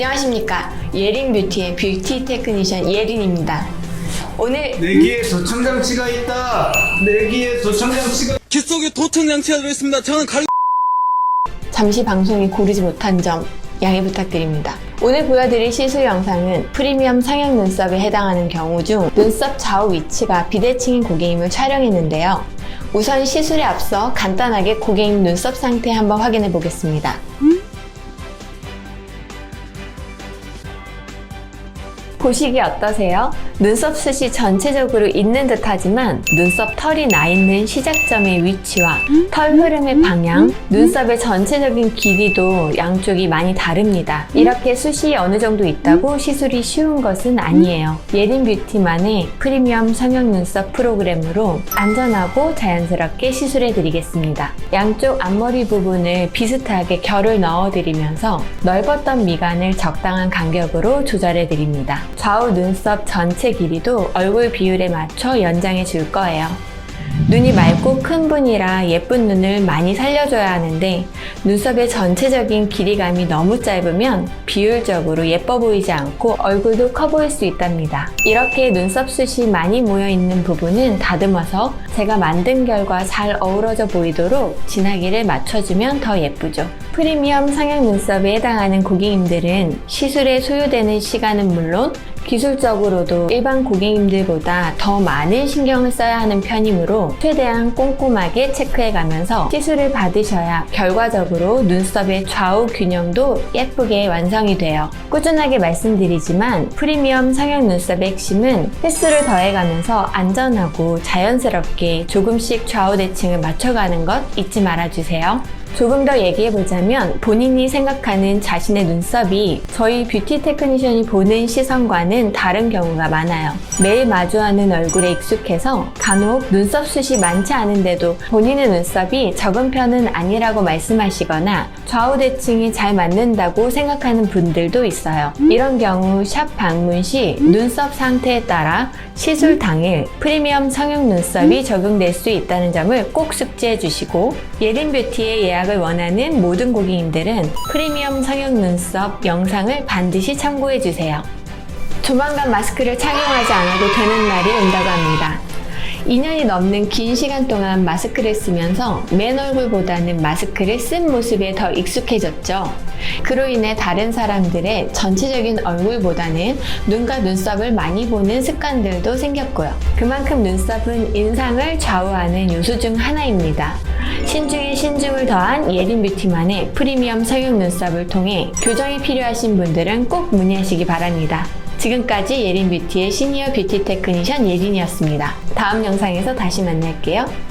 안녕하십니까. 예린 뷰티의 뷰티 테크니션 예린입니다. 오늘 내기에 도청장치가 있다. 내기에 도청장치가 귓 속에 도청 장치가 들어있습니다. 저는 가리 잠시 방송이 고르지 못한 점 양해 부탁드립니다. 오늘 보여드릴 시술 영상은 프리미엄 상향 눈썹에 해당하는 경우 중 눈썹 좌우 위치가 비대칭인 고객님을 촬영했는데요. 우선 시술에 앞서 간단하게 고객님 눈썹 상태 한번 확인해 보겠습니다. 보시기 어떠세요? 눈썹 숱이 전체적으로 있는 듯 하지만 눈썹 털이 나 있는 시작점의 위치와 털 흐름의 방향, 눈썹의 전체적인 길이도 양쪽이 많이 다릅니다. 이렇게 숱이 어느 정도 있다고 시술이 쉬운 것은 아니에요. 예린 뷰티만의 프리미엄 성형 눈썹 프로그램으로 안전하고 자연스럽게 시술해 드리겠습니다. 양쪽 앞머리 부분을 비슷하게 결을 넣어 드리면서 넓었던 미간을 적당한 간격으로 조절해 드립니다. 좌우 눈썹 전체 길이도 얼굴 비율에 맞춰 연장해 줄 거예요. 눈이 맑고 큰 분이라 예쁜 눈을 많이 살려줘야 하는데 눈썹의 전체적인 길이감이 너무 짧으면 비율적으로 예뻐 보이지 않고 얼굴도 커 보일 수 있답니다. 이렇게 눈썹 숱이 많이 모여 있는 부분은 다듬어서 제가 만든 결과 잘 어우러져 보이도록 진하기를 맞춰주면 더 예쁘죠. 프리미엄 상향 눈썹에 해당하는 고객님들은 시술에 소요되는 시간은 물론 기술적으로도 일반 고객님들보다 더 많은 신경을 써야 하는 편이므로 최대한 꼼꼼하게 체크해가면서 시술을 받으셔야 결과적으로 눈썹의 좌우 균형도 예쁘게 완성이 돼요. 꾸준하게 말씀드리지만 프리미엄 성형 눈썹의 핵심은 횟수를 더해가면서 안전하고 자연스럽게 조금씩 좌우 대칭을 맞춰가는 것 잊지 말아주세요. 조금 더 얘기해 보자면 본인이 생각하는 자신의 눈썹이 저희 뷰티 테크니션이 보는 시선과는 다른 경우가 많아요. 매일 마주하는 얼굴에 익숙해서 간혹 눈썹 숱이 많지 않은데도 본인의 눈썹이 적은 편은 아니라고 말씀하시거나 좌우 대칭이 잘 맞는다고 생각하는 분들도 있어요. 이런 경우 샵 방문 시 눈썹 상태에 따라 시술 당일 프리미엄 성형 눈썹이 적용될 수 있다는 점을 꼭 숙지해 주시고 예린 뷰티에 예 약을 원하는 모든 고객님들은 프리미엄 성형 눈썹 영상을 반드시 참고해 주세요. 조만간 마스크를 착용하지 않아도 되는 날이 온다고 합니다. 2년이 넘는 긴 시간 동안 마스크를 쓰면서 맨 얼굴보다는 마스크를 쓴 모습에 더 익숙해졌죠. 그로 인해 다른 사람들의 전체적인 얼굴보다는 눈과 눈썹을 많이 보는 습관들도 생겼고요. 그만큼 눈썹은 인상을 좌우하는 요소 중 하나입니다. 신중에 신중을 더한 예린 뷰티만의 프리미엄 성형 눈썹을 통해 교정이 필요하신 분들은 꼭 문의하시기 바랍니다. 지금까지 예린 뷰티의 시니어 뷰티 테크니션 예린이었습니다. 다음 영상에서 다시 만날게요.